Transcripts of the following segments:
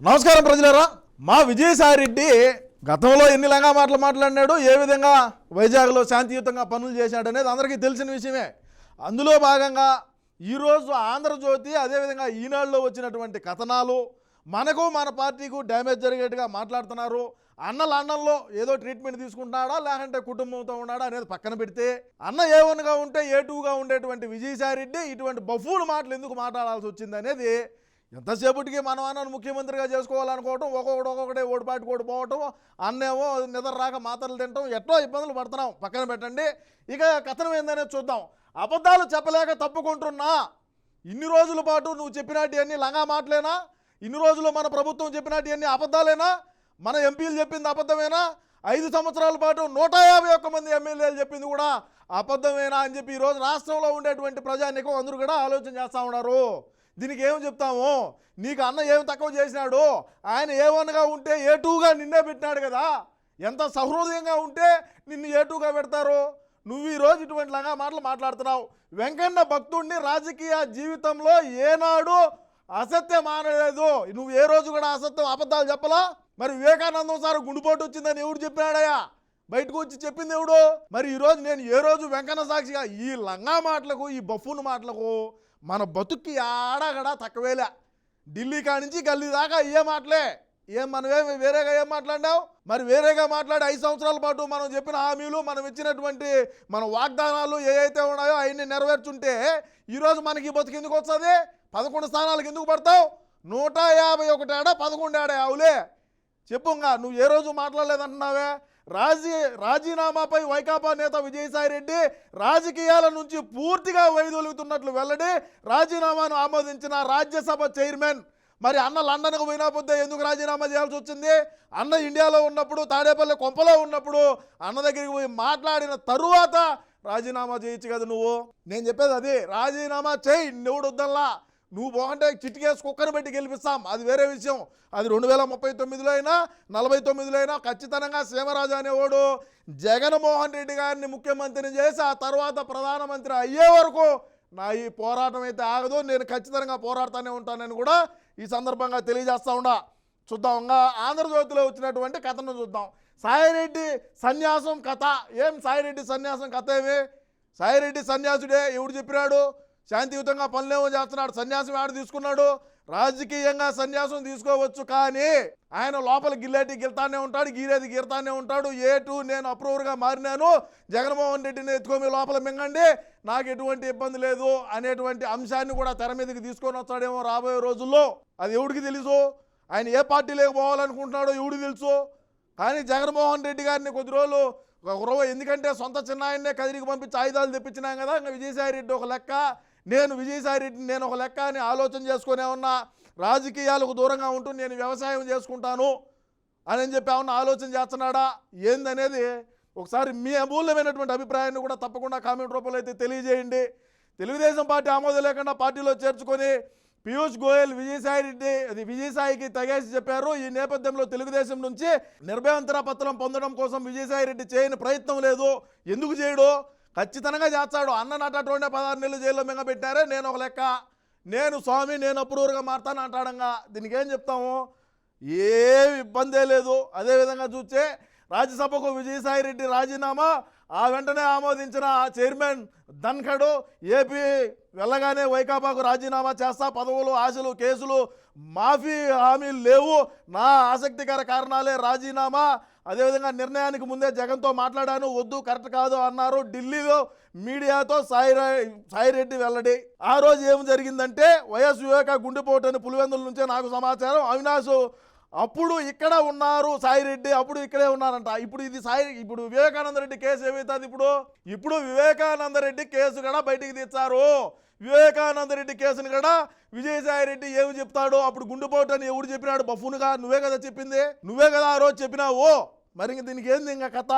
నమస్కారం ప్రజలరా. మా విజయసాయిరెడ్డి గతంలో ఎన్ని లంగా మాటలు మాట్లాడినాడు ఏ విధంగా వైజాగ్లో శాంతియుతంగా పనులు చేశాడు అనేది అందరికీ తెలిసిన విషయమే. అందులో భాగంగా ఈరోజు ఆంధ్రజ్యోతి అదేవిధంగా ఈనాడులో వచ్చినటువంటి కథనాలు మనకు మన పార్టీకు డ్యామేజ్ జరిగేట్టుగా మాట్లాడుతున్నారు. అన్నల అన్నంలో ఏదో ట్రీట్మెంట్ తీసుకుంటున్నాడా లేకంటే కుటుంబంతో ఉన్నాడా అనేది పక్కన పెడితే అన్న ఏ వన్గా ఉంటే ఏ టూగా ఉండేటువంటి విజయసాయిరెడ్డి ఇటువంటి బఫూలు మాటలు ఎందుకు మాట్లాడాల్సి వచ్చింది అనేది ఎంతసేపటికి మనం అన్నను ముఖ్యమంత్రిగా చేసుకోవాలనుకోవటం ఒక్కొక్కటి ఒక్కొక్కటే ఓడిపాటి ఓడిపోవటం అన్నేమో నిద్ర రాక మాత్రలు తినటం ఎట్లా ఇబ్బందులు పడుతున్నాం. పక్కన పెట్టండి. ఇక కథనం ఏందనేది చూద్దాం. అబద్ధాలు చెప్పలేక తప్పుకుంటున్నా. ఇన్ని రోజుల పాటు నువ్వు చెప్పినట్టు అన్నీ లంగా మాటలేనా? ఇన్ని రోజులు మన ప్రభుత్వం చెప్పినట్టు అన్ని అబద్ధాలేనా? మన ఎంపీలు చెప్పింది అబద్ధమేనా? ఐదు సంవత్సరాల పాటు నూట యాభై ఒక్క మంది ఎమ్మెల్యేలు చెప్పింది కూడా అబద్ధమేనా అని చెప్పి ఈరోజు రాష్ట్రంలో ఉండేటువంటి ప్రజానికం అందరూ కూడా ఆలోచన చేస్తూ ఉన్నారు. దీనికి ఏం చెప్తాము? నీకు అన్న ఏం తక్కువ చేసినాడు ఆయన ఏ వన్గా ఉంటే ఏ టూగా నిన్నే పెట్టినాడు కదా. ఎంత సహృదయంగా ఉంటే నిన్ను ఏ టూగా పెడతారు? నువ్వు ఈరోజు ఇటువంటి లంగా మాటలు మాట్లాడుతున్నావు. వెంకన్న భక్తుడిని రాజకీయ జీవితంలో ఏనాడు అసత్యం ఆనలేదు నువ్వు ఏ రోజు కూడా అసత్యం అబద్ధాలు చెప్పలా? మరి వివేకానందం సార్ గుండుపోటు వచ్చిందని ఎవడు చెప్పినాడయ్యా? బయటకు వచ్చి చెప్పింది ఎవడు? మరి ఈరోజు నేను ఏ రోజు వెంకన్న సాక్షిగా ఈ లంగా మాటలకు ఈ బఫూన్ మాటలకు మన బతుక్కి ఆడగడ తక్కువేలా. ఢిల్లీ కానించి గల్లీ దాకా ఏ మాటలే? ఏం మనమేమి వేరేగా ఏం మాట్లాడినావు? మరి వేరేగా మాట్లాడి ఐదు సంవత్సరాల పాటు మనం చెప్పిన హామీలు మనం ఇచ్చినటువంటి మన వాగ్దానాలు ఏ అయితే ఉన్నాయో అవన్నీ నెరవేర్చుంటే ఈరోజు మనకి బతుకు ఎందుకు వస్తుంది? పదకొండు స్థానాలకు ఎందుకు పడతావు? నూట యాభై ఒకటి ఆడ పదకొండు ఆడే అవులే చెప్పుగా నువ్వు ఏ రోజు మాట్లాడలేదంటున్నావే? రాజీ రాజీనామాపై వైకాపా నేత విజయసాయి రెడ్డి రాజకీయాల నుంచి పూర్తిగా వైదొలుగుతున్నట్లు వెల్లడి రాజీనామాను ఆమోదించిన రాజ్యసభ చైర్మన్. మరి అన్న లండన్కు పోయినా ఎందుకు రాజీనామా చేయాల్సి వచ్చింది? అన్న ఇండియాలో ఉన్నప్పుడు తాడేపల్లి కొంపలో ఉన్నప్పుడు అన్న దగ్గరికి పోయి మాట్లాడిన తరువాత రాజీనామా చేయొచ్చు కదా నువ్వు? నేను చెప్పేది అది రాజీనామా చేయి నువ్వుడు వద్దల్లా నువ్వు బాగుంటే చిటికేసి కుక్కను పెట్టి గెలిపిస్తాం. అది వేరే విషయం. అది రెండు వేల ముప్పై తొమ్మిదిలో అయినా నలభై తొమ్మిదిలో అయినా ఖచ్చితంగా సీమరాజు అనేవాడు జగన్మోహన్ రెడ్డి గారిని ముఖ్యమంత్రిని చేసి ఆ తర్వాత ప్రధానమంత్రి అయ్యే వరకు నా ఈ పోరాటం అయితే ఆగదు. నేను ఖచ్చితంగా పోరాడుతూనే ఉంటానని కూడా ఈ సందర్భంగా తెలియజేస్తా ఉండా చూద్దాం. ఇంకా ఆంధ్రజ్యోతిలో వచ్చినటువంటి కథను చూద్దాం. సాయిరెడ్డి సన్యాసం కథ. ఏం సాయిరెడ్డి సన్యాసం కథ ఏమి? సాయిరెడ్డి సన్యాసుడే ఎవడు చెప్పినాడు? శాంతియుతంగా పనులేమో చేస్తున్నాడు సన్యాసం ఆడ తీసుకున్నాడు. రాజకీయంగా సన్యాసం తీసుకోవచ్చు కానీ ఆయన లోపల గిల్లేటి గిల్తానే ఉంటాడు గీరేది గీరతానే ఉంటాడు. ఏ టూ నేను అప్రూవర్గా మారినాను జగన్మోహన్ రెడ్డిని ఎత్తుకొని లోపల మింగండి నాకు ఎటువంటి ఇబ్బంది లేదు అనేటువంటి అంశాన్ని కూడా తెర మీదకి తీసుకొని వస్తాడేమో రాబోయే రోజుల్లో. అది ఎవడికి తెలుసు? ఆయన ఏ పార్టీలోకి పోవాలనుకుంటున్నాడో ఎవడికి తెలుసు? కానీ జగన్మోహన్ రెడ్డి గారిని కొద్ది రోజులు ఎందుకంటే సొంత చిన్నాయన్నే కదిరికి పంపించి ఆయుధాలు తెప్పించినాం కదా ఇంకా విజయసాయి రెడ్డి ఒక లెక్క. నేను విజయసాయి రెడ్డిని నేను ఒక లెక్క అని ఆలోచన చేసుకునే ఉన్నా రాజకీయాలకు దూరంగా ఉంటూ నేను వ్యవసాయం చేసుకుంటాను అని చెప్పి ఏమన్నా ఆలోచన చేస్తున్నాడా? ఏందనేది ఒకసారి మీ అమూల్యమైనటువంటి అభిప్రాయాన్ని కూడా తప్పకుండా కామెంట్ రూపంలో అయితే తెలియజేయండి. తెలుగుదేశం పార్టీ ఆమోదం లేకుండా పార్టీలో చేర్చుకొని పీయూష్ గోయల్ విజయసాయి రెడ్డి అది విజయసాయికి తగేసి చెప్పారు. ఈ నేపథ్యంలో తెలుగుదేశం నుంచి నిర్భయంతర పత్రం పొందడం కోసం విజయసాయి రెడ్డి చేయని ప్రయత్నం లేదు. ఎందుకు చేయడు? ఖచ్చితంగా చేస్తాడు. అన్న నటటువంటి పదహారు నెలలు జైల్లో మింగబెట్టారే నేను ఒక లెక్క. నేను స్వామి నేను అప్రూవర్గా మారుతాను అంటాడంగా. దీనికి ఏం చెప్తాము? ఏం ఇబ్బందే లేదు. అదేవిధంగా చూస్తే రాజ్యసభకు విజయసాయి రెడ్డి రాజీనామా ఆ వెంటనే ఆమోదించిన ఆ చైర్మన్ ధన్ఖడు ఏపీ వెళ్ళగానే వైకాపాకు రాజీనామా చేస్తా. పదవులు ఆశలు కేసులు మాఫీ హామీలు లేవు. నా ఆసక్తికర కారణాలే రాజీనామా. అదేవిధంగా నిర్ణయానికి ముందే జగన్తో మాట్లాడాను. వద్దు కరెక్ట్ కాదు అన్నారు. ఢిల్లీలో మీడియాతో సాయి సాయిరెడ్డి వెల్లడి. ఆ రోజు ఏం జరిగిందంటే వైఎస్ వివేక గుండెపోటని పులివెందుల నుంచే నాకు సమాచారం. అవినాష్ అప్పుడు ఇక్కడ ఉన్నారు సాయిరెడ్డి అప్పుడు ఇక్కడే ఉన్నారంట. ఇప్పుడు ఇది సాయి ఇప్పుడు వివేకానంద రెడ్డి కేసు ఏమవుతుంది ఇప్పుడు? ఇప్పుడు వివేకానంద రెడ్డి కేసు కూడా బయటికి తెచ్చారు వివేకానంద రెడ్డి కేసుని కూడా విజయసాయిరెడ్డి ఏమి చెప్తాడు అప్పుడు గుండెపోటు అని ఎవడు చెప్పినాడు? బఫునుగా నువ్వే కదా చెప్పింది? నువ్వే కదా ఆ రోజు చెప్పినావు. మరి ఇంక దీనికి ఏంది ఇంకా కథ?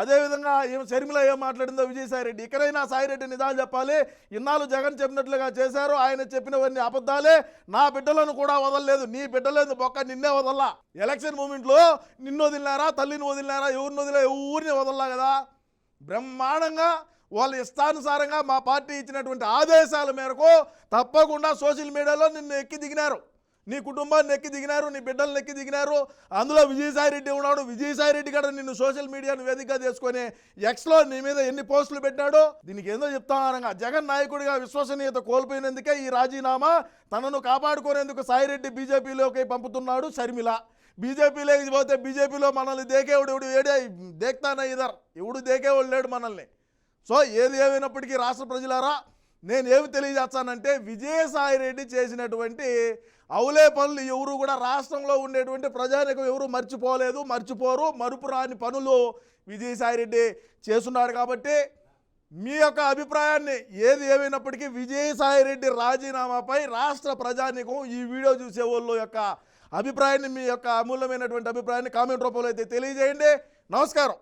అదేవిధంగా ఏం షర్మిల ఏం మాట్లాడిందో విజయసాయిరెడ్డి. ఇక్కడైనా సాయిరెడ్డి నిజాలు చెప్పాలి. ఇన్నాళ్ళు జగన్ చెప్పినట్లుగా చేశారు. ఆయన చెప్పినవన్నీ అబద్ధాలే. నా బిడ్డలను కూడా వదలలేదు. నీ బిడ్డలేదు బొక్క నిన్నే వదల్లా. ఎలక్షన్ మూమెంట్లో నిన్ను వదిలినారా తల్లిని వదిలినారా ఎవరిని వదిలే ఊరిని వదల్లా కదా? బ్రహ్మాండంగా వాళ్ళ ఇష్టానుసారంగా మా పార్టీ ఇచ్చినటువంటి ఆదేశాల మేరకు తప్పకుండా సోషల్ మీడియాలో నిన్ను ఎక్కి దిగినారు. నీ కుటుంబాన్ని ఎక్కి దిగినారు నీ బిడ్డలను ఎక్కి దిగినారు. అందులో విజయసాయిరెడ్డి ఉన్నాడు. విజయసాయిరెడ్డి కూడా నిన్ను సోషల్ మీడియాను వేదికగా చేసుకొని ఎక్స్లో నీ మీద ఎన్ని పోస్టులు పెట్టాడో దీనికి ఏందో చెప్తానగా జగన్ నాయకుడిగా విశ్వసనీయత కోల్పోయినందుకే ఈ రాజీనామా తనను కాపాడుకునేందుకు సాయిరెడ్డి బీజేపీలోకి పంపుతున్నాడు షర్మిల. బీజేపీలోకి పోతే బీజేపీలో మనల్ని దేకేవుడు ఎవడు ఏడే దేక్తానా ఇదర్? ఎవడు దేకేవాడు లేడు మనల్ని. సో ఏది ఏమైనప్పటికీ రాష్ట్ర ప్రజలారా నేను ఏమి తెలియజేస్తానంటే విజయసాయి రెడ్డి చేసినటువంటి అవులే పనులు ఎవరు కూడా రాష్ట్రంలో ఉండేటువంటి ప్రజానికం ఎవరు మర్చిపోలేదు మర్చిపోరు మరుపు రాని పనులు విజయసాయి రెడ్డి చేస్తున్నాడు కాబట్టి మీ యొక్క అభిప్రాయాన్ని ఏది ఏమైనప్పటికీ విజయసాయి రెడ్డి రాజీనామాపై రాష్ట్ర ప్రజానికం ఈ వీడియో చూసే వాళ్ళ యొక్క అభిప్రాయాన్ని మీ యొక్క అమూల్యమైనటువంటి అభిప్రాయాన్ని కామెంట్ రూపంలో అయితే తెలియజేయండి. నమస్కారం.